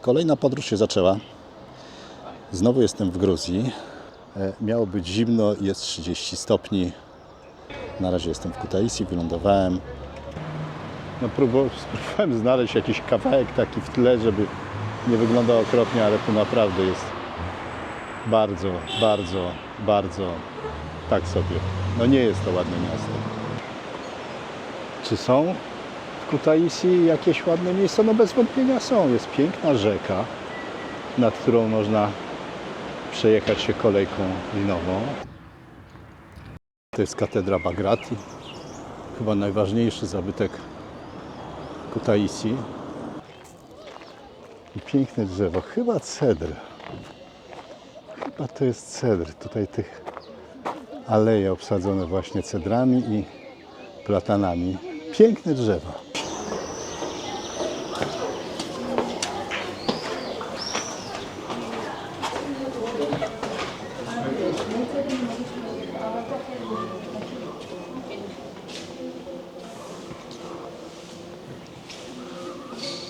Kolejna podróż się zaczęła. Znowu jestem w Gruzji. E, Miało być zimno, jest 30 stopni. Na razie jestem w Kutaisi, wylądowałem. No próbowałem, znaleźć jakiś kawałek taki w tle, żeby nie wyglądał okropnie, ale tu naprawdę jest bardzo, bardzo, bardzo tak sobie. No nie jest to ładne miasto. Czy są Kutaisi jakieś ładne miejsca? No bez wątpienia są. Jest piękna rzeka, nad którą można przejechać się kolejką linową. To jest katedra Bagrati. Chyba najważniejszy zabytek Kutaisi. I piękne drzewo. Chyba cedr. Chyba to jest cedr. Tutaj tych aleje obsadzone właśnie cedrami i platanami. Piękne drzewa.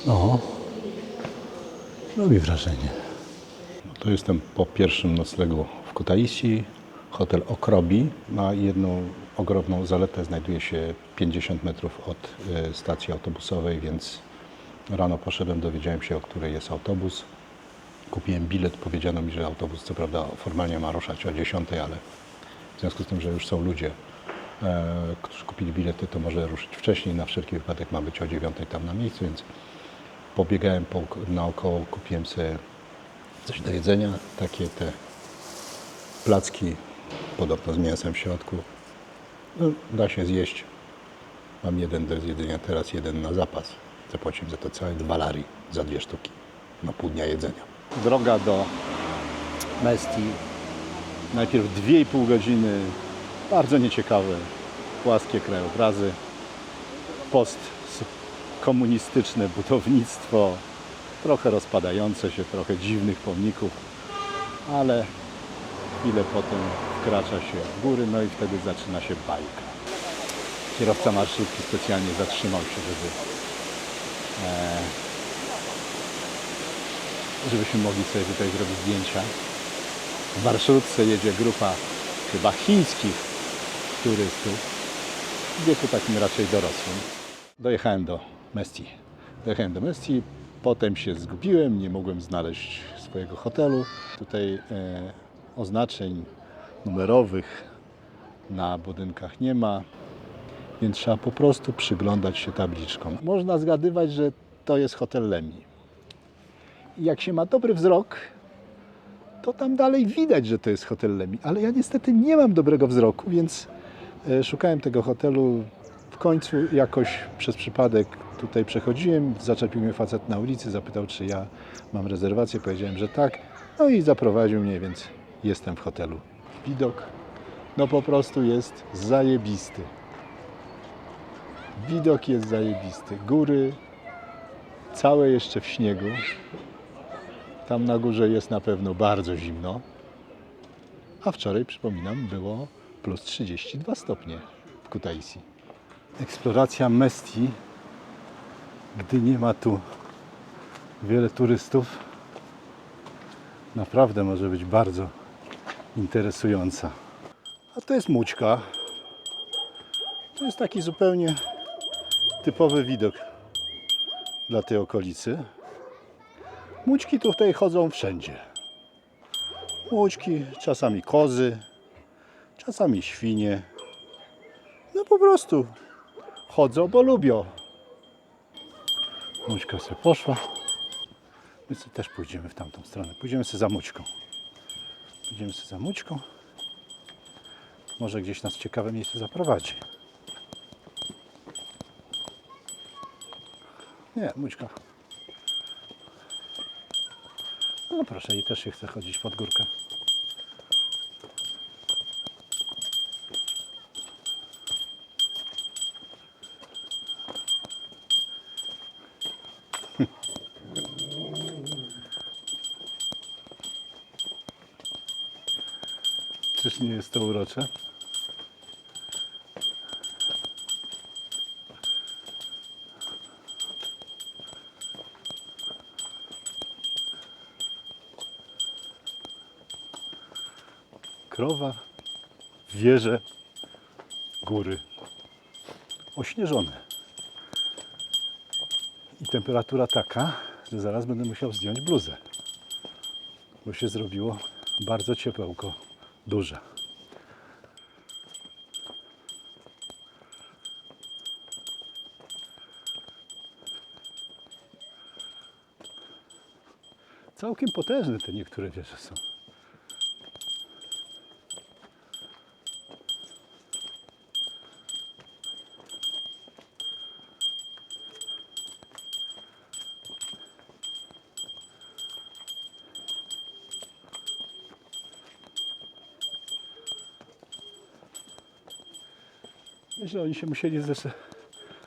O, robi wrażenie. Tu jestem po pierwszym noclegu w Kutaisi. Hotel Okrobi ma jedną ogromną zaletę. Znajduje się 50 metrów od e, stacji autobusowej, więc rano poszedłem, dowiedziałem się, o której jest autobus. Kupiłem bilet, powiedziano mi, że autobus co prawda formalnie ma ruszać o 10, ale w związku z tym, że już są ludzie, e, którzy kupili bilety, to może ruszyć wcześniej. Na wszelki wypadek ma być o 9 tam na miejscu, więc pobiegałem po, naokoło, kupiłem sobie coś do jedzenia, takie te placki, podobno z mięsem w środku. No, da się zjeść. Mam jeden do zjedzenia, teraz jeden na zapas. Zapłaciłem za to całe dwa lari za dwie sztuki na pół dnia jedzenia. Droga do Mesti. Najpierw 2,5 godziny, bardzo nieciekawe, płaskie krajobrazy, post komunistyczne budownictwo, trochę rozpadające się, trochę dziwnych pomników, ale chwilę potem wkracza się w góry, no i wtedy zaczyna się bajka. Kierowca marszrutki specjalnie zatrzymał się, żeby, e, żebyśmy mogli sobie tutaj zrobić zdjęcia. W marszrutce jedzie grupa chyba chińskich turystów, w wieku takim raczej dorosłym. Dojechałem do Mesti. Dojechałem do Mesti, potem się zgubiłem, nie mogłem znaleźć swojego hotelu. Tutaj e, oznaczeń numerowych na budynkach nie ma, więc trzeba po prostu przyglądać się tabliczkom. Można zgadywać, że to jest hotel Lemi. Jak się ma dobry wzrok, to tam dalej widać, że to jest hotel Lemi. Ale ja niestety nie mam dobrego wzroku, więc e, szukałem tego hotelu. W końcu jakoś przez przypadek tutaj przechodziłem, zaczepił mnie facet na ulicy, zapytał, czy ja mam rezerwację. Powiedziałem, że tak. No i zaprowadził mnie, więc jestem w hotelu. Widok, no po prostu jest zajebisty. Widok jest zajebisty. Góry, całe jeszcze w śniegu. Tam na górze jest na pewno bardzo zimno. A wczoraj, przypominam, było plus 32 stopnie w Kutaisi. Eksploracja Mesti, gdy nie ma tu wiele turystów, naprawdę może być bardzo interesująca. A to jest Mućka. To jest taki zupełnie typowy widok dla tej okolicy. Mućki tutaj chodzą wszędzie. Mućki, czasami kozy, czasami świnie. No po prostu chodzą, bo lubią. Mućka sobie poszła. My sobie też pójdziemy w tamtą stronę. Pójdziemy sobie za Mućką. Pójdziemy sobie za Mućką. Może gdzieś nas ciekawe miejsce zaprowadzi. Nie, Mućka. No proszę, i też się chce chodzić pod górkę. Czyż nie jest to urocze? Krowa, wieże, góry ośnieżone. I temperatura taka, że zaraz będę musiał zdjąć bluzę, bo się zrobiło bardzo ciepełko duże. Całkiem potężne te niektóre wieże są. Myślę, oni się musieli ze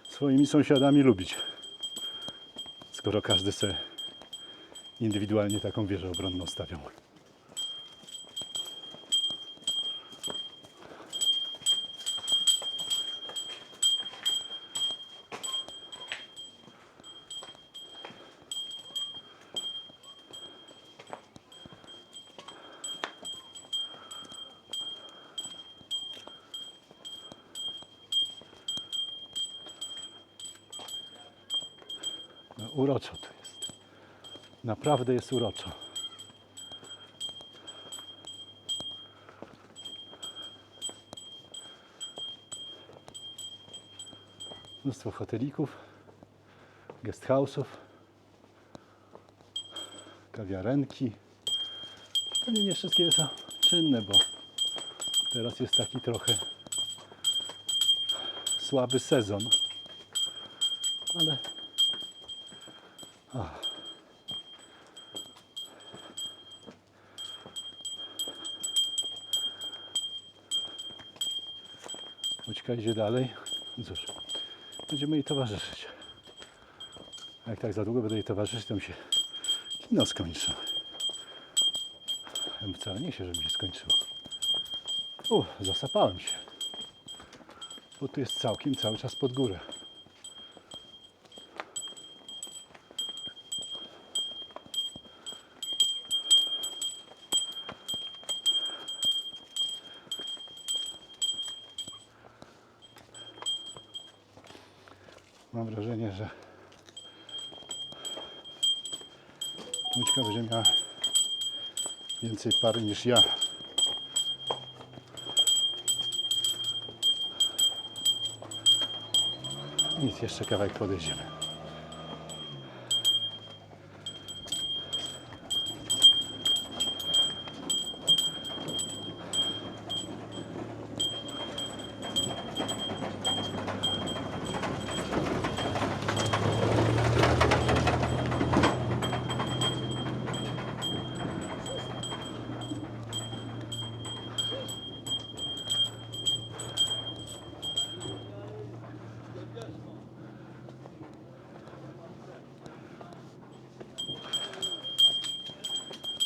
swoimi sąsiadami lubić. Skoro każdy sobie indywidualnie taką wieżę obronną stawiał. Uroczo tu jest. Naprawdę jest uroczo. Mnóstwo hotelików, guest house'ów, kawiarenki. Pewnie nie wszystkie są czynne, bo teraz jest taki trochę słaby sezon. Ale Ućka idzie dalej. No Cóż, będziemy jej towarzyszyć. A jak tak za długo będę jej towarzyszyć, to mi się kino skończy. Ja wcale nie się, żeby mi się skończyło. U, zasapałem się. Bo tu jest całkiem cały czas pod górę. Mam wrażenie, że Mućka będzie miała więcej pary niż ja. Nic, jeszcze kawałek podejdziemy.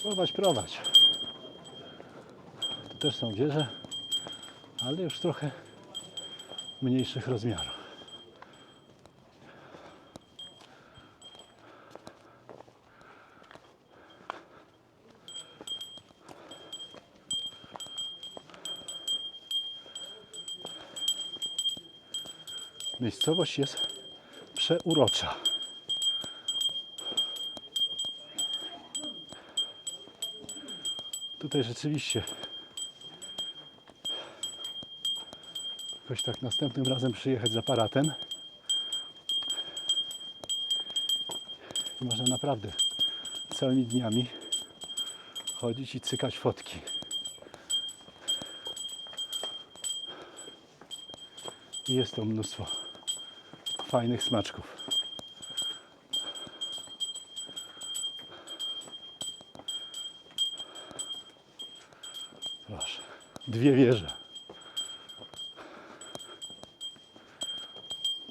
Prowadź, prowadź. Tu też są wieże, ale już trochę mniejszych rozmiarów. Miejscowość jest przeurocza. Tutaj rzeczywiście jakoś tak następnym razem przyjechać z aparatem i można naprawdę całymi dniami chodzić i cykać fotki. I jest to mnóstwo fajnych smaczków. Dwie wieże.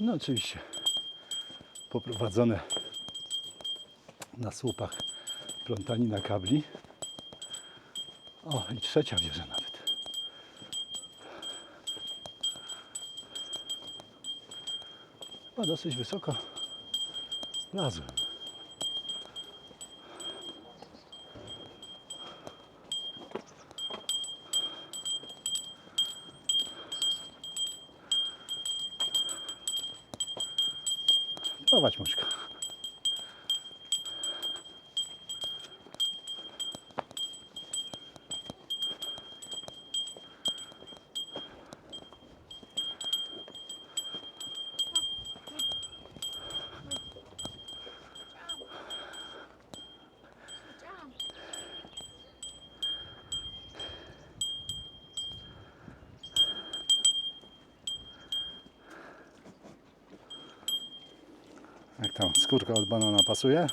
No oczywiście poprowadzone na słupach plątanina kabli. O, i trzecia wieża nawet. Chyba dosyć wysoko wlazłem. Prowadź muśka. Jak tam skórka od banana pasuje?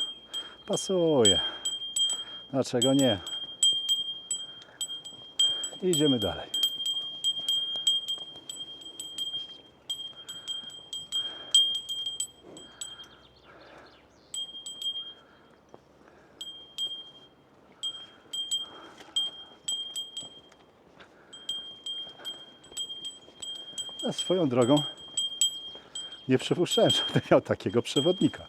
Pasuje. Dlaczego nie? Idziemy dalej. A swoją drogą nie przypuszczałem, że będę miał takiego przewodnika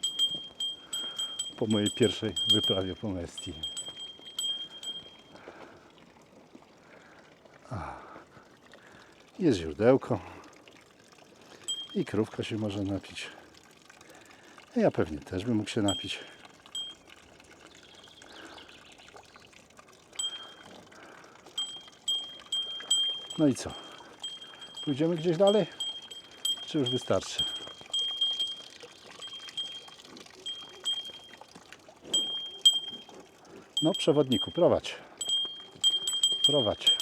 po mojej pierwszej wyprawie po Mestii. Jest źródełko i krówka się może napić. Ja pewnie też bym mógł się napić. No i co? Pójdziemy gdzieś dalej? Czy już wystarczy? No, przewodniku, prowadź. Prowadź.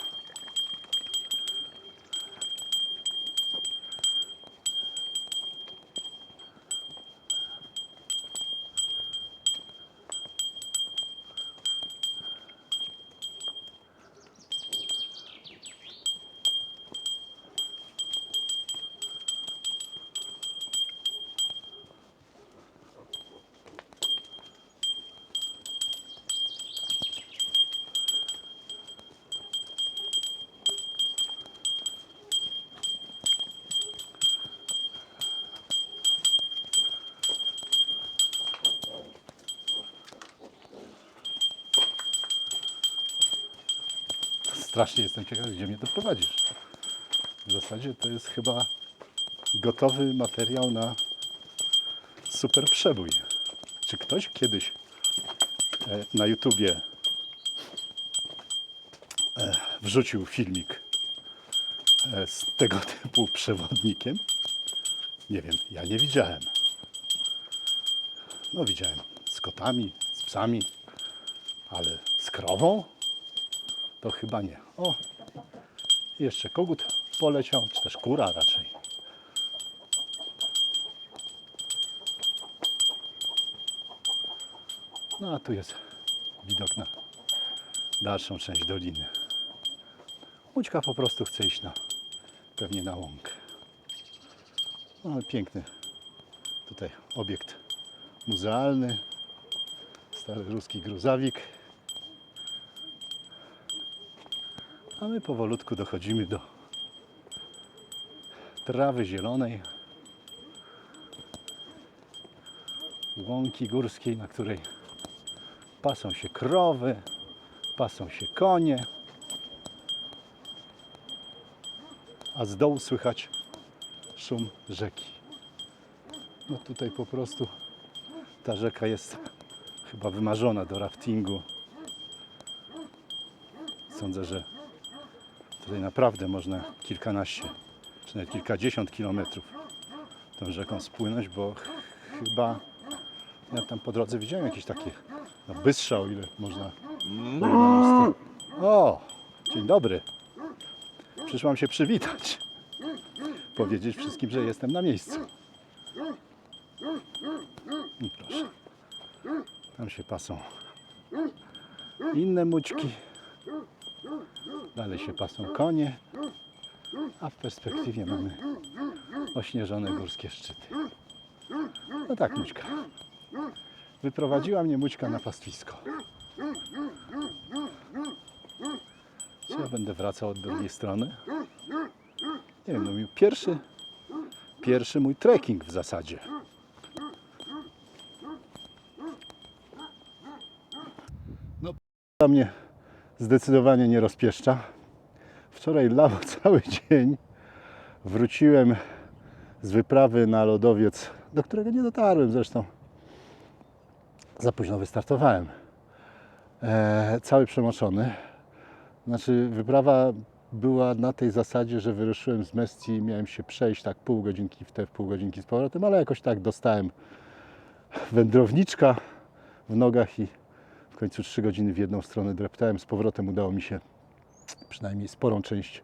Strasznie jestem ciekaw, gdzie mnie to prowadzisz. W zasadzie to jest chyba gotowy materiał na super przebój. Czy ktoś kiedyś e, na YouTubie e, wrzucił filmik e, z tego typu przewodnikiem? Nie wiem, ja nie widziałem. No widziałem z kotami, z psami, ale z krową? To chyba nie. O, jeszcze kogut poleciał, czy też kura raczej. No a tu jest widok na dalszą część doliny. Łódźka po prostu chce iść na, pewnie na łąkę. No ale piękny tutaj obiekt muzealny. Stary ruski gruzawik. A my powolutku dochodzimy do trawy zielonej, łąki górskiej, na której pasą się krowy, pasą się konie, a z dołu słychać szum rzeki. No tutaj po prostu ta rzeka jest chyba wymarzona do raftingu. Sądzę, że Tutaj naprawdę można kilkanaście, czy nawet kilkadziesiąt kilometrów tą rzeką spłynąć, bo ch- chyba ja tam po drodze widziałem jakieś takie no, bystrzał, o ile można. O, dzień dobry. Przyszłam się przywitać. Powiedzieć wszystkim, że jestem na miejscu. I proszę. Tam się pasą inne mućki. Dalej się pasą konie, a w perspektywie mamy ośnieżone górskie szczyty. No tak, Mućka. Wyprowadziła mnie Mućka na pastwisko. Czy ja będę wracał od drugiej strony? Nie wiem, no mi pierwszy, pierwszy mój trekking w zasadzie. No, dla mnie zdecydowanie nie rozpieszcza. Wczoraj lało cały dzień. Wróciłem z wyprawy na lodowiec do którego nie dotarłem zresztą. Za późno wystartowałem. E, cały przemoczony. Znaczy, wyprawa była na tej zasadzie, że wyruszyłem z Mestii, miałem się przejść tak pół godzinki w te, pół godzinki z powrotem, ale jakoś tak dostałem wędrowniczka w nogach i końcu trzy godziny w jedną stronę dreptałem. Z powrotem udało mi się przynajmniej sporą część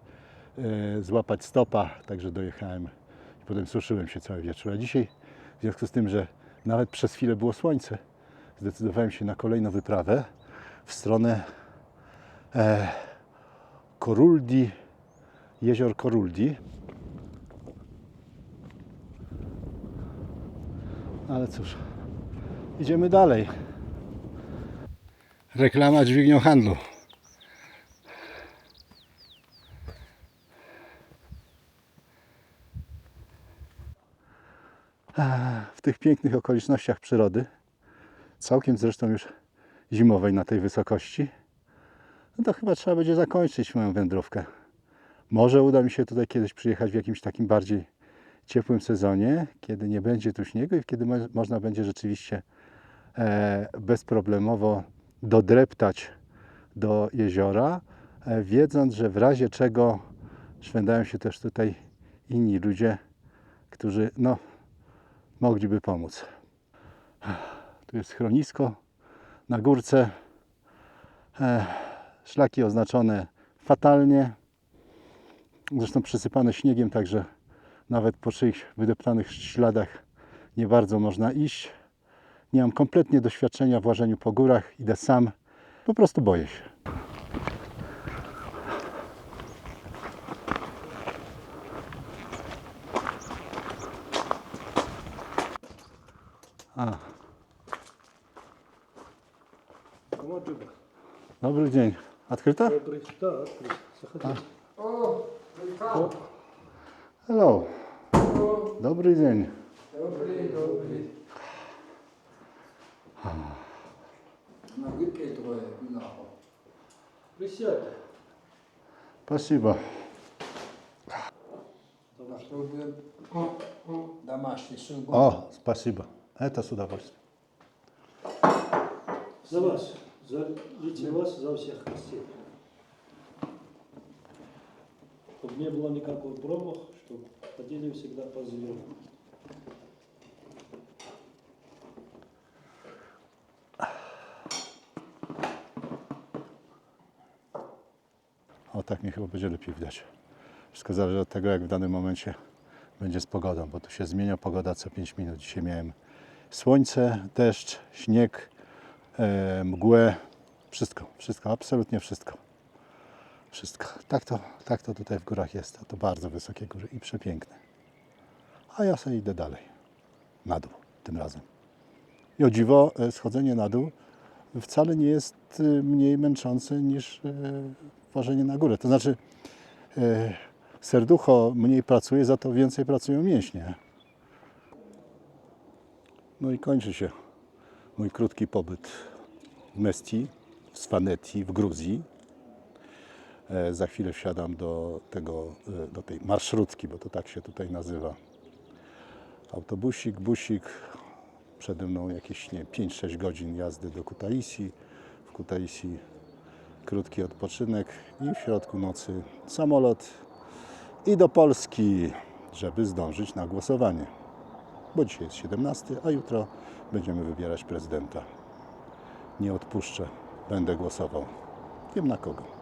e, złapać stopa, także dojechałem i potem suszyłem się cały wieczór. A dzisiaj, w związku z tym, że nawet przez chwilę było słońce, zdecydowałem się na kolejną wyprawę w stronę e, Koruldi, jezior Koruldi. Ale cóż, idziemy dalej. Reklama dźwignią handlu. w tych pięknych okolicznościach przyrody, całkiem zresztą już zimowej na tej wysokości, no to chyba trzeba będzie zakończyć moją wędrówkę. Może uda mi się tutaj kiedyś przyjechać w jakimś takim bardziej ciepłym sezonie, kiedy nie będzie tu śniegu i kiedy mo- można będzie rzeczywiście e, bezproblemowo dodreptać do jeziora, e, wiedząc, że w razie czego szwędają się też tutaj inni ludzie, którzy no, mogliby pomóc. Tu jest schronisko na górce. E, szlaki oznaczone fatalnie. Zresztą przysypane śniegiem, także nawet po czyichś wydeptanych śladach nie bardzo można iść. Nie mam kompletnie doświadczenia w łażeniu po górach, idę sam, po prostu boję się. A. Dobry dzień. Odkryta? Dobry, tak, Hello. Dobry dzień. Dobry. На выпей двое вина. Присядь. Спасибо. Чтобы домашний суп. O, спасибо. Это с удовольствием. За вас. За лично вас, за всех гостей. Чтобы не было никакого промах, чтобы ходили всегда по звездам. Tak mnie chyba będzie lepiej widać. Wszystko zależy od tego, jak w danym momencie będzie z pogodą, bo tu się zmienia pogoda co 5 minut. Dzisiaj miałem słońce, deszcz, śnieg, e, mgłę. Wszystko, wszystko, absolutnie wszystko. Wszystko. Tak to, tak to tutaj w górach jest. A to bardzo wysokie góry i przepiękne. A ja sobie idę dalej. Na dół tym razem. I o dziwo, e, schodzenie na dół wcale nie jest e, mniej męczące niż e, ważenie na górę. To znaczy, e, serducho mniej pracuje, za to więcej pracują mięśnie. No i kończy się mój krótki pobyt w Mestii, w Swanetii, w Gruzji. E, Za chwilę wsiadam do, tego, e, do tej marszrutki, bo to tak się tutaj nazywa. Autobusik, busik, przede mną jakieś nie, 5-6 godzin jazdy do Kutaisi. W Kutaisi krótki odpoczynek i w środku nocy samolot i do Polski, żeby zdążyć na głosowanie. Bo dzisiaj jest 17, a jutro będziemy wybierać prezydenta. Nie odpuszczę, będę głosował. Wiem na kogo.